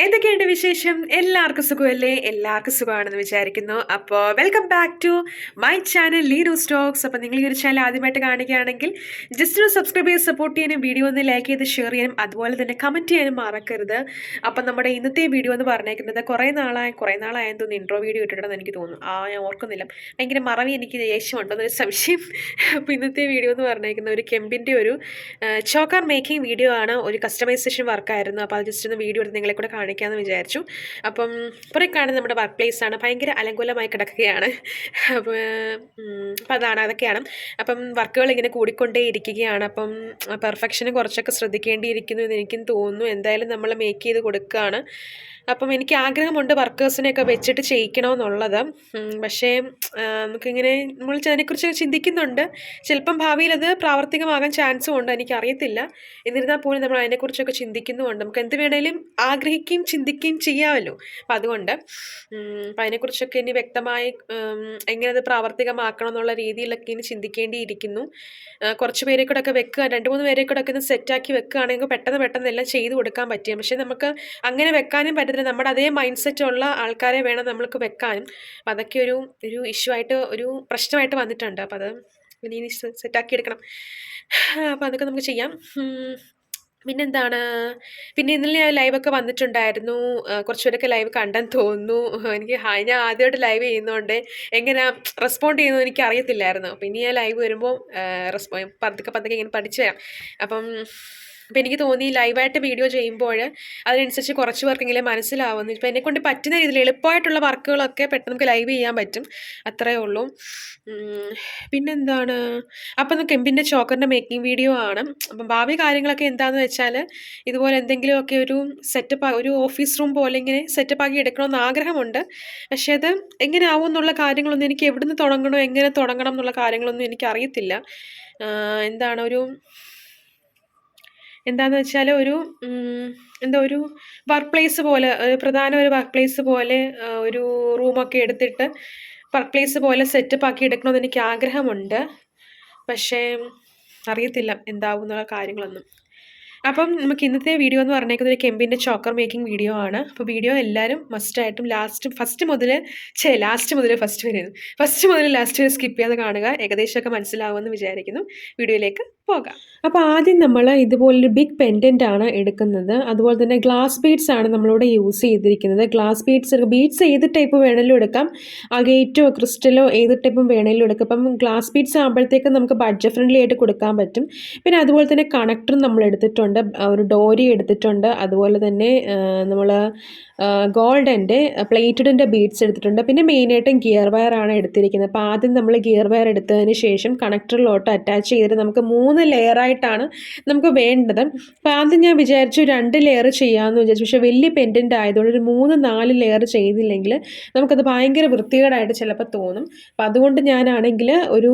എന്തൊക്കെയുണ്ട് വിശേഷം? എല്ലാവർക്കും സുഖമല്ലേ? എല്ലാവർക്കും സുഖമാണെന്ന് വിചാരിക്കുന്നു. അപ്പോൾ welcome back to my channel Lido Stocks അപ്പോൾ നിങ്ങൾ ഈ ഒരു ചാനൽ ആദ്യമായിട്ട് കാണുകയാണെങ്കിൽ ജസ്റ്റ് ഒന്ന് സബ്സ്ക്രൈബ് ചെയ്ത് സപ്പോർട്ട് ചെയ്യാനും വീഡിയോ ഒന്ന് ലൈക്ക് ചെയ്ത് ഷെയർ ചെയ്യാനും അതുപോലെ തന്നെ കമന്റ് ചെയ്യാനും മറക്കരുത്. അപ്പം നമ്മുടെ ഇന്നത്തെ വീഡിയോ എന്ന് പറഞ്ഞേക്കുന്നത് കുറേ നാളായി കുറേ നാളായെന്ന് തോന്നുന്നു. ഇൻട്രോ വീഡിയോ ഇട്ടിട്ടുണ്ടെന്ന് എനിക്ക് തോന്നുന്നു. ആ ഞാൻ ഓർക്കുന്നില്ല. ഭയങ്കര മറവി എനിക്ക് ദേഷ്യമുണ്ടെന്നൊരു സംശയം. അപ്പോൾ ഇന്നത്തെ വീഡിയോ എന്ന് പറഞ്ഞേക്കുന്ന ഒരു കെമ്പിന്റെ ഒരു ചോക്കർ മേക്കിംഗ് വീഡിയോ ആണ്. ഒരു കസ്റ്റമൈസേഷൻ വർക്കായിരുന്നു അപ്പോൾ അത് ജസ്റ്റ് ഒന്ന് വീഡിയോ എടുത്ത് നിങ്ങളെ കൂടെ കാണിക്കാമെന്ന് വിചാരിച്ചു. അപ്പം കുറേ കാണുന്നത് നമ്മുടെ വർക്ക് പ്ലേസാണ് ഭയങ്കര അലങ്കുലമായി കിടക്കുകയാണ്. അപ്പോൾ അപ്പം അതാണ് അതൊക്കെയാണ്. അപ്പം വർക്കുകൾ ഇങ്ങനെ കൂടിക്കൊണ്ടേ ഇരിക്കുകയാണ്. അപ്പം പെർഫെക്ഷന് കുറച്ചൊക്കെ ശ്രദ്ധിക്കേണ്ടിയിരിക്കുന്നു എന്ന് എനിക്കും തോന്നുന്നു. എന്തായാലും നമ്മൾ മേക്ക് ചെയ്ത് കൊടുക്കുകയാണ്. അപ്പം എനിക്ക് ആഗ്രഹമുണ്ട് വർക്കേഴ്സിനെയൊക്കെ വെച്ചിട്ട് ചെയ്യിക്കണമെന്നുള്ളത്. പക്ഷേ നമുക്കിങ്ങനെ നമ്മൾ അതിനെക്കുറിച്ച് ചിന്തിക്കുന്നുണ്ട്. ചിലപ്പം ഭാവിയിൽ അത് പ്രാവർത്തികമാകാൻ ചാൻസും ഉണ്ട് എനിക്കറിയത്തില്ല. എന്നിരുന്നാൽ പോലും നമ്മൾ അതിനെക്കുറിച്ചൊക്കെ ചിന്തിക്കുന്നുമുണ്ട്. നമുക്ക് എന്ത് വേണേലും ആഗ്രഹിക്കുകയും ചിന്തിക്കുകയും ചെയ്യാമല്ലോ. അപ്പം അതുകൊണ്ട് അപ്പം അതിനെക്കുറിച്ചൊക്കെ ഇനി വ്യക്തമായി എങ്ങനെ അത് പ്രാവർത്തികമാക്കണം എന്നുള്ള രീതിയിലൊക്കെ ഇനി ചിന്തിക്കേണ്ടിയിരിക്കുന്നു. കുറച്ച് പേരെ കൂടെ ഒക്കെ വെക്കുക രണ്ട് മൂന്ന് പേരെ കൂടെ ഒക്കെ ഒന്ന് സെറ്റാക്കി വെക്കുകയാണെങ്കിൽ പെട്ടെന്ന് പെട്ടെന്ന് എല്ലാം ചെയ്ത് കൊടുക്കാൻ പറ്റും. പക്ഷേ നമുക്ക് അങ്ങനെ വെക്കാനും പറ്റത്തില്ല നമ്മുടെ അതേ മൈൻഡ് സെറ്റ് ഉള്ള ആൾക്കാരെ വേണം നമ്മൾക്ക് വെക്കാനും. അപ്പം അതൊക്കെ ഒരു ഒരു ഇഷ്യൂ ആയിട്ട് ഒരു പ്രശ്നമായിട്ട് വന്നിട്ടുണ്ട്. അപ്പം അത് ഇനി സെറ്റാക്കി എടുക്കണം. അപ്പോൾ അതൊക്കെ നമുക്ക് ചെയ്യാം. പിന്നെന്താണ്? പിന്നെ ഇന്നലെ ഞാൻ ലൈവൊക്കെ വന്നിട്ടുണ്ടായിരുന്നു. കുറച്ച് പേരൊക്കെ ലൈവ് കണ്ടെന്ന് തോന്നുന്നു. എനിക്ക് ഞാൻ ആദ്യമായിട്ട് ലൈവ് ചെയ്യുന്നതുകൊണ്ട് എങ്ങനെ റെസ്പോണ്ട് ചെയ്യുന്നത് എനിക്ക് അറിയത്തില്ലായിരുന്നു. പിന്നെ ഞാൻ ലൈവ് വരുമ്പോൾ റെസ്പോ പതുക്കെ പതുക്കെ ഇങ്ങനെ പഠിച്ചു വരാം. അപ്പം അപ്പം എനിക്ക് തോന്നി ലൈവായിട്ട് വീഡിയോ ചെയ്യുമ്പോൾ അതിനനുസരിച്ച് കുറച്ച് പേർക്കെങ്കിലും മനസ്സിലാവുന്നു. ഇപ്പം എന്നെക്കൊണ്ട് പറ്റുന്ന രീതിയിൽ എളുപ്പമായിട്ടുള്ള വർക്കുകളൊക്കെ പെട്ടെന്ന് നമുക്ക് ലൈവ് ചെയ്യാൻ പറ്റും. അത്രയേ ഉള്ളൂ. പിന്നെന്താണ്? അപ്പം നമുക്ക് എമ്പിന്റെ ചോക്കറിന്റെ മേക്കിംഗ് വീഡിയോ ആണ്. അപ്പം ഭാവി കാര്യങ്ങളൊക്കെ എന്താണെന്ന് വെച്ചാൽ ഇതുപോലെ എന്തെങ്കിലുമൊക്കെ ഒരു സെറ്റപ്പ് ഒരു ഓഫീസ് റൂം പോലെ ഇങ്ങനെ സെറ്റപ്പ് ആക്കി എടുക്കണമെന്ന് ആഗ്രഹമുണ്ട്. പക്ഷേ അത് എങ്ങനെ ആവും എന്നുള്ള കാര്യങ്ങളൊന്നും എനിക്ക് എവിടുന്ന് തുടങ്ങണോ എങ്ങനെ തുടങ്ങണം എന്നുള്ള കാര്യങ്ങളൊന്നും എനിക്കറിയത്തില്ല. എന്താണ് ഒരു എന്താണെന്ന് വെച്ചാൽ ഒരു എന്താ ഒരു വർക്ക് പ്ലേസ് പോലെ പ്രധാന ഒരു വർക്ക് പ്ലേസ് പോലെ ഒരു റൂമൊക്കെ എടുത്തിട്ട് വർക്ക് പ്ലേസ് പോലെ സെറ്റപ്പ് ആക്കി എടുക്കണമെന്ന് എനിക്ക് ആഗ്രഹമുണ്ട്. പക്ഷേ അറിയത്തില്ല എന്താവും എന്നുള്ള കാര്യങ്ങളൊന്നും. അപ്പം നമുക്ക് ഇന്നത്തെ വീഡിയോ എന്ന് പറഞ്ഞേക്കുന്നത് ഒരു കെമ്പിന്റെ ചോക്കർ മേക്കിംഗ് വീഡിയോ ആണ്. അപ്പോൾ വീഡിയോ എല്ലാവരും മസ്റ്റായിട്ടും ലാസ്റ്റ് ഫസ്റ്റ് മുതൽ ചേ ലാസ്റ്റ് മുതൽ ഫസ്റ്റ് വരെ ഫസ്റ്റ് മുതൽ ലാസ്റ്റ് വരെ സ്കിപ്പ് ചെയ്യാതെ കാണുക. ഏകദേശമൊക്കെ മനസ്സിലാവുമെന്ന് വിചാരിക്കുന്നു. വീഡിയോയിലേക്ക് പോകാം. അപ്പോൾ ആദ്യം നമ്മൾ ഇതുപോലൊരു ബിഗ് പെൻഡന്റ് ആണ് എടുക്കുന്നത്. അതുപോലെ തന്നെ ഗ്ലാസ് ബീഡ്സ് ആണ് നമ്മളിവിടെ യൂസ് ചെയ്തിരിക്കുന്നത്. ഗ്ലാസ് ബീഡ്സ് ബീഡ്സ് ഏത് ടൈപ്പ് വേണമെങ്കിലും എടുക്കാം. അഗേറ്റോ ക്രിസ്റ്റലോ ഏത് ടൈപ്പും വേണമെങ്കിലും എടുക്കാം. അപ്പം ഗ്ലാസ് ബീഡ്സ് ആകുമ്പോഴത്തേക്കും നമുക്ക് ബഡ്ജറ്റ് ഫ്രണ്ട്ലി ആയിട്ട് കൊടുക്കാൻ പറ്റും. പിന്നെ അതുപോലെ തന്നെ കണക്ടറും നമ്മൾ എടുത്തിട്ടുണ്ട് ഒരു ഡോരി എടുത്തിട്ടുണ്ട്. അതുപോലെ തന്നെ നമ്മൾ ഗോൾഡന്റെ പ്ലേറ്റഡിന്റെ ബീഡ്സ് എടുത്തിട്ടുണ്ട്. പിന്നെ മെയിനായിട്ടും ഗിയർ വയർ ആണ് എടുത്തിരിക്കുന്നത്. അപ്പോൾ ആദ്യം നമ്മൾ ഗിയർ വയർ എടുത്തതിന് ശേഷം കണക്ടറിലോട്ട് അറ്റാച്ച് ചെയ്തിട്ട് നമുക്ക് മൂന്ന് ലെയറായിട്ടാണ് നമുക്ക് വേണ്ടത്. അപ്പോൾ ആദ്യം ഞാൻ വിചാരിച്ചു രണ്ട് ലെയർ ചെയ്യാമെന്ന് വിചാരിച്ചു. പക്ഷേ വലിയ പെൻഡന്റ് ആയതുകൊണ്ട് ഒരു മൂന്ന് നാല് ലെയർ ചെയ്തില്ലെങ്കിൽ നമുക്കത് ഭയങ്കര വൃത്തികേടായിട്ട് ചിലപ്പോൾ തോന്നും. അപ്പോൾ അതുകൊണ്ട് ഞാനാണെങ്കിൽ ഒരു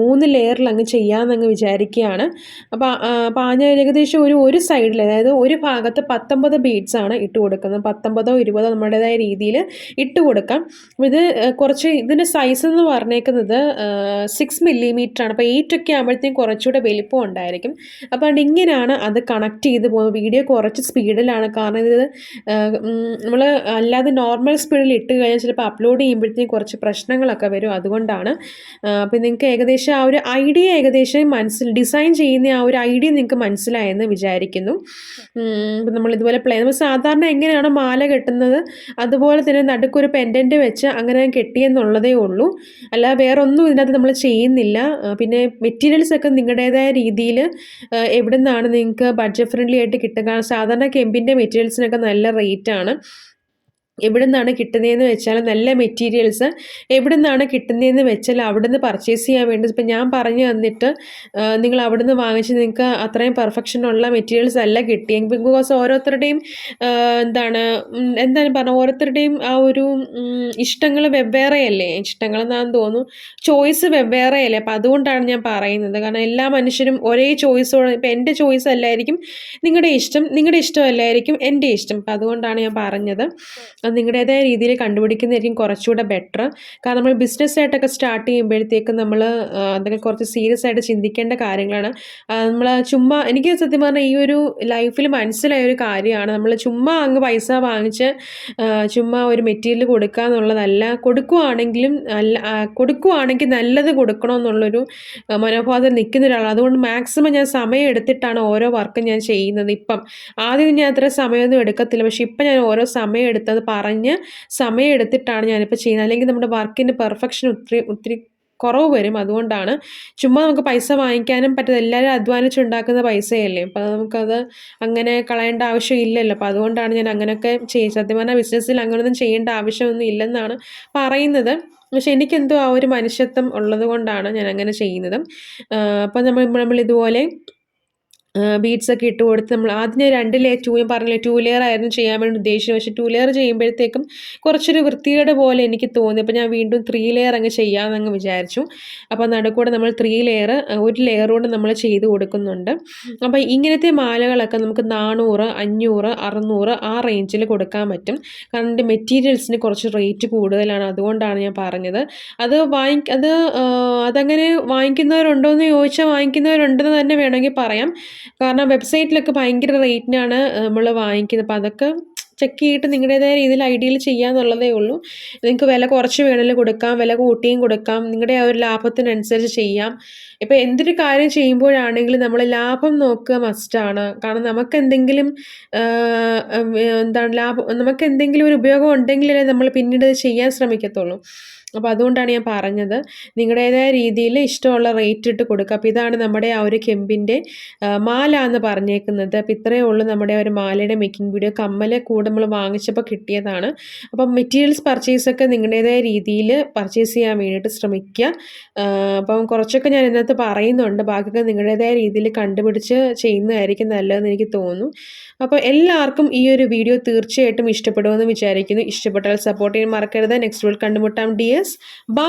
മൂന്ന് ലെയറിൽ അങ്ങ് ചെയ്യാമെന്നങ്ങ് വിചാരിക്കുകയാണ്. അപ്പോൾ അപ്പോൾ ഞാൻ ഏകദേശം ഒരു ഒരു സൈഡിൽ അതായത് ഒരു ഭാഗത്ത് പത്തൊമ്പത് ബീഡ്സ് ആണ് ഇട്ട് കൊടുക്കുന്നത് പത്തൊമ്പതോ ഇരുപതോ നമ്മുടേതായ രീതിയിൽ ഇട്ട് കൊടുക്കാം. ഇത് കുറച്ച് ഇതിന്റെ സൈസ് എന്ന് പറഞ്ഞേക്കുന്നത് സിക്സ് മില്ലിമീറ്റർ ആണ്. അപ്പോൾ എയ്റ്റ് ഒക്കെ ആകുമ്പോഴത്തേക്കും കുറച്ചുകൂടെ വലിപ്പം ഉണ്ടായിരിക്കും. അപ്പോൾ അതുകൊണ്ട് ഇങ്ങനെയാണ് അത് കണക്ട് ചെയ്ത് പോകുന്നത്. വീഡിയോ കുറച്ച് സ്പീഡിലാണ് കാരണം ഇത് നമ്മൾ അല്ലാതെ നോർമൽ സ്പീഡിൽ ഇട്ട് കഴിഞ്ഞാൽ ചിലപ്പോൾ അപ്ലോഡ് ചെയ്യുമ്പോഴത്തേക്കും കുറച്ച് പ്രശ്നങ്ങളൊക്കെ വരും. അതുകൊണ്ടാണ് അപ്പോൾ നിങ്ങൾക്ക് ഏകദേശം ആ ഒരു ഐഡിയ ഏകദേശം മനസ്സിൽ ഡിസൈൻ ചെയ്യുന്ന ആ ഒരു ഐഡിയ നിങ്ങൾക്ക് മനസ്സിലായെന്ന് വിചാരിക്കുന്നു. നമ്മൾ ഇതുപോലെ പ്ലേ നമ്മൾ സാധാരണ എങ്ങനെയാണ് മാല കെട്ടുന്നത്. അതുപോലെ തന്നെ നടുക്കൊരു പെൻഡന്റ് വെച്ച് അങ്ങനെ കെട്ടിയെന്നുള്ളതേ ഉള്ളൂ. അല്ല വേറെ ഒന്നും ഇതിനകത്ത് നമ്മൾ ചെയ്യുന്നില്ല. പിന്നെ മെറ്റീരിയൽസ് ഒക്കെ നിങ്ങളുടേതായ രീതിയിൽ എവിടെ നിന്നാണ് നിങ്ങൾക്ക് ബഡ്ജറ്റ് ഫ്രണ്ട്ലി ആയിട്ട് കിട്ടുക? സാധാരണ കെമ്പിന്റെ മെറ്റീരിയൽസിനൊക്കെ നല്ല റേറ്റാണ് എവിടെ നിന്നാണ് കിട്ടുന്നതെന്ന് വെച്ചാൽ നല്ല മെറ്റീരിയൽസ് എവിടെ നിന്നാണ് കിട്ടുന്നതെന്ന് വെച്ചാൽ അവിടെ നിന്ന് പർച്ചേസ് ചെയ്യാൻ വേണ്ടി. ഇപ്പം ഞാൻ പറഞ്ഞു തന്നിട്ട് നിങ്ങൾ അവിടെ നിന്ന് വാങ്ങിച്ച് നിങ്ങൾക്ക് അത്രയും പെർഫെക്ഷൻ ഉള്ള മെറ്റീരിയൽസ് അല്ല കിട്ടി ബിക്കോസ് ഓരോരുത്തരുടെയും എന്താണ് എന്താണ് പറഞ്ഞ ഓരോരുത്തരുടെയും ആ ഒരു ഇഷ്ടങ്ങൾ വെവ്വേറെയല്ലേ? ഇഷ്ടങ്ങൾ എന്നാന്ന് തോന്നുന്നു. ചോയ്സ് വെവ്വേറെയല്ലേ? അപ്പം അതുകൊണ്ടാണ് ഞാൻ പറയുന്നത്. കാരണം എല്ലാ മനുഷ്യരും ഒരേ ചോയ്സോട് ഇപ്പം എന്റെ ചോയ്സ് അല്ലായിരിക്കും നിങ്ങളുടെ ഇഷ്ടം നിങ്ങളുടെ ഇഷ്ടമല്ലായിരിക്കും എന്റെ ഇഷ്ടം. അപ്പം അതുകൊണ്ടാണ് ഞാൻ പറഞ്ഞത്. അത് നിങ്ങളുടേതായ രീതിയിൽ കണ്ടുപിടിക്കുന്നതായിരിക്കും കുറച്ചുകൂടെ ബെറ്റർ കാരണം നമ്മൾ ബിസിനസ് ആയിട്ടൊക്കെ സ്റ്റാർട്ട് ചെയ്യുമ്പോഴത്തേക്കും നമ്മൾ എന്തെങ്കിലും കുറച്ച് സീരിയസ് ആയിട്ട് ചിന്തിക്കേണ്ട കാര്യങ്ങളാണ്. നമ്മൾ ചുമ്മാ എനിക്ക് സത്യം പറഞ്ഞാൽ ഈ ഒരു ലൈഫിൽ മനസ്സിലായ ഒരു കാര്യമാണ്. നമ്മൾ ചുമ്മാ അങ്ങ് പൈസ വാങ്ങിച്ച് ചുമ്മാ ഒരു മെറ്റീരിയൽ കൊടുക്കുക എന്നുള്ളതല്ല. കൊടുക്കുവാണെങ്കിലും അല്ല ആ, കൊടുക്കുവാണെങ്കിൽ നല്ലത് കൊടുക്കണമെന്നുള്ളൊരു മനോഭാവത്തിൽ നിൽക്കുന്ന ഒരാളാണ് അതുകൊണ്ട് മാക്സിമം ഞാൻ സമയം എടുത്തിട്ടാണ് ഓരോ വർക്കും ഞാൻ ചെയ്യുന്നത് ഇപ്പം. ആദ്യം ഞാൻ അത്ര സമയമൊന്നും എടുക്കത്തില്ല. പക്ഷേ ഇപ്പം ഞാൻ ഓരോ സമയം എടുത്തത് പറഞ്ഞ് സമയം എടുത്തിട്ടാണ് ഞാനിപ്പോൾ ചെയ്യുന്നത്. അല്ലെങ്കിൽ നമ്മുടെ വർക്കിന്റെ പെർഫെക്ഷൻ ഒത്തിരി ഒത്തിരി കുറവ് വരും. അതുകൊണ്ടാണ് ചുമ്മാ നമുക്ക് പൈസ വാങ്ങിക്കാനും പറ്റത്തില്ല. എല്ലാവരും അധ്വാനിച്ചുണ്ടാക്കുന്ന പൈസയല്ലേ. അപ്പോൾ നമുക്കത് അങ്ങനെ കളയേണ്ട ആവശ്യമില്ലല്ലോ അപ്പോൾ അതുകൊണ്ടാണ് ഞാൻ അങ്ങനെയൊക്കെ ചെയ്യുന്നത്. സത്യം പറഞ്ഞാൽ ബിസിനസ്സിൽ അങ്ങനെയൊന്നും ചെയ്യേണ്ട ആവശ്യമൊന്നും ഇല്ലെന്നാണ് പറയുന്നത്. പക്ഷെ എനിക്കെന്തോ ആ ഒരു മനുഷ്യത്വം ഉള്ളത് കൊണ്ടാണ് ഞാൻ അങ്ങനെ ചെയ്യുന്നത്. അപ്പോൾ നമ്മൾ നമ്മൾ ഇതുപോലെ ബീഡ്സ് ഒക്കെ ഇട്ട് കൊടുത്ത് നമ്മൾ ആദ്യം രണ്ട് ലെയർ ടൂ ഞാൻ പറഞ്ഞില്ലേ ടൂ ലെയർ ആയിരുന്നു ചെയ്യാൻ വേണ്ടി ഉദ്ദേശിച്ചത്. പക്ഷേ ടൂ ലെയർ ചെയ്യുമ്പോഴത്തേക്കും കുറച്ചൊരു വൃത്തികേട് പോലെ എനിക്ക് തോന്നി. അപ്പോൾ ഞാൻ വീണ്ടും ത്രീ ലെയർ അങ്ങ് ചെയ്യാമെന്ന് അങ്ങ് വിചാരിച്ചു അപ്പോൾ നടുക്കൂടെ നമ്മൾ ത്രീ ലെയർ ഒരു ലെയർ കൊണ്ട് നമ്മൾ ചെയ്ത് കൊടുക്കുന്നുണ്ട്. അപ്പോൾ ഇങ്ങനത്തെ മാലകളൊക്കെ നമുക്ക് നാനൂറ് അഞ്ഞൂറ് അറുന്നൂറ് ആ റേഞ്ചിൽ കൊടുക്കാൻ പറ്റും. കാരണം എന്റെ മെറ്റീരിയൽസിന് കുറച്ച് റേറ്റ് കൂടുതലാണ്. അതുകൊണ്ടാണ് ഞാൻ പറഞ്ഞത്. അത് വാങ്ങി അത് അതങ്ങനെ വാങ്ങിക്കുന്നവരുണ്ടോ എന്ന് ചോദിച്ചാൽ വാങ്ങിക്കുന്നവരുണ്ടെന്ന് തന്നെ വേണമെങ്കിൽ പറയാം. കാരണം വെബ്സൈറ്റിലൊക്കെ ഭയങ്കര റേറ്റിനാണ് നമ്മൾ വാങ്ങിക്കുന്നത്. അപ്പോൾ അതൊക്കെ ചെക്ക് ചെയ്തിട്ട് നിങ്ങളുടേതായ രീതിയിൽ ഐഡിയയിൽ ചെയ്യാന്നുള്ളതേ ഉള്ളൂ. നിങ്ങൾക്ക് വില കുറച്ച് വേണമെങ്കിൽ കൊടുക്കാം വില കൂട്ടിയും കൊടുക്കാം. നിങ്ങളുടെ ആ ഒരു ലാഭത്തിനനുസരിച്ച് ചെയ്യാം. ഇപ്പോൾ എന്തൊരു കാര്യം ചെയ്യുമ്പോഴാണെങ്കിലും നമ്മൾ ലാഭം നോക്കുക മസ്റ്റാണ് കാരണം നമുക്ക് എന്തെങ്കിലും എന്താണ് ലാഭം നമുക്ക് എന്തെങ്കിലും ഒരു ഉപയോഗം ഉണ്ടെങ്കിലേ നമ്മൾ പിന്നീട് ചെയ്യാൻ ശ്രമിക്കത്തുള്ളൂ. അപ്പോൾ അതുകൊണ്ടാണ് ഞാൻ പറഞ്ഞത്. നിങ്ങളുടേതായ രീതിയിൽ ഇഷ്ടമുള്ള റേറ്റ് ഇട്ട് കൊടുക്കുക അപ്പോൾ ഇതാണ് നമ്മുടെ ആ ഒരു കെമ്പിന്റെ മാല എന്ന് പറഞ്ഞേക്കുന്നത്. അപ്പോൾ ഇത്രയേ ഉള്ളൂ നമ്മുടെ ഒരു മാലയുടെ മേക്കിംഗ് വീഡിയോ കമ്മൽ കൂടെ നമ്മൾ വാങ്ങിച്ചപ്പോൾ കിട്ടിയതാണ്. അപ്പം മെറ്റീരിയൽസ് പർച്ചേസൊക്കെ നിങ്ങളുടേതായ രീതിയിൽ പർച്ചേസ് ചെയ്യാൻ വേണ്ടിയിട്ട് ശ്രമിക്കുക. അപ്പം കുറച്ചൊക്കെ ഞാൻ ഇന്നത്തെ പറയുന്നുണ്ട്. ബാക്കിയൊക്കെ നിങ്ങളുടേതായ രീതിയിൽ കണ്ടുപിടിച്ച് ചെയ്യുന്നതായിരിക്കും നല്ലതെന്ന് എനിക്ക് തോന്നുന്നു. അപ്പോൾ എല്ലാവർക്കും ഈ ഒരു വീഡിയോ തീർച്ചയായിട്ടും ഇഷ്ടപ്പെടുമെന്ന് വിചാരിക്കുന്നു. ഇഷ്ടപ്പെട്ടാൽ സപ്പോർട്ട് ചെയ്യാൻ മറക്കരുത്. നെക്സ്റ്റ് വീഡിയോ കണ്ടുമുട്ടാം. ഡിയേഴ്സ് ബാ